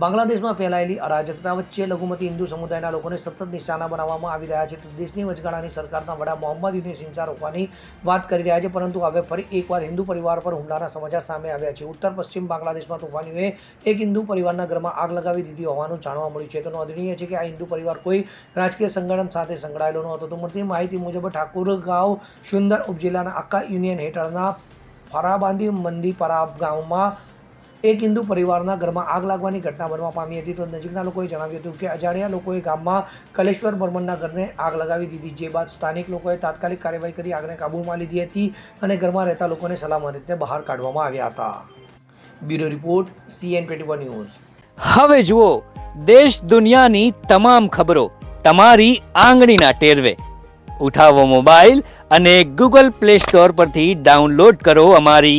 બાંગ્લાદેશમાં ફેલાયેલી અરાજકતા વચ્ચે લઘુમતી હિન્દુ સમુદાયના લોકોને સતત નિશાના બનાવવામાં આવી રહ્યા છે. તો દેશની વચગાળાની સરકારના વડા મોહમ્મદ યુનિસ હિંસા રોકવાની વાત કરી રહ્યા છે. પરંતુ હવે ફરી એકવાર હિન્દુ પરિવાર પર હુમલાના સમાચાર સામે આવ્યા છે. ઉત્તર પશ્ચિમ બાંગ્લાદેશમાં તોફાનીઓએ એક હિન્દુ પરિવારના ઘરમાં આગ લગાવી દીધી હોવાનું જાણવા મળ્યું છે. તો નોંધનીય છે કે આ હિન્દુ પરિવાર કોઈ રાજકીય સંગઠન સાથે સંકળાયેલો ન હતો. તો મળતી માહિતી મુજબ ઠાકુરગાંવ સુંદર ઉપજિલ્લાના આખા યુનિયન હેઠળના ફરાબાંદી મંદીપરા ગામમાં એક હિન્દુ પરિવારના ઘરમાં આગ લાગવાની ઘટના બનવા પામી હતી. તો નજીકના લોકોએ જણાવ્યું હતું કે અજાણ્યા લોકોએ ગામમાં કલેશ્વર બર્મનના ઘરને આગ લગાવી દીધી, જે બાદ સ્થાનિક લોકોએ તાત્કાલિક કાર્યવાહી કરી આગને કાબૂમાં લીધી હતી અને ઘરમાં રહેતા લોકોને સલામત રીતે બહાર કાઢવામાં આવ્યા હતા. Bureau report, CN twenty news. હવે જુઓ, દેશ દુનિયાની તમામ ખબરો તમારી આંગળીના ટેરવે. ઉઠાવો મોબાઈલ અને ગૂગલ પ્લે સ્ટોર પરથી ડાઉનલોડ કરો અમારી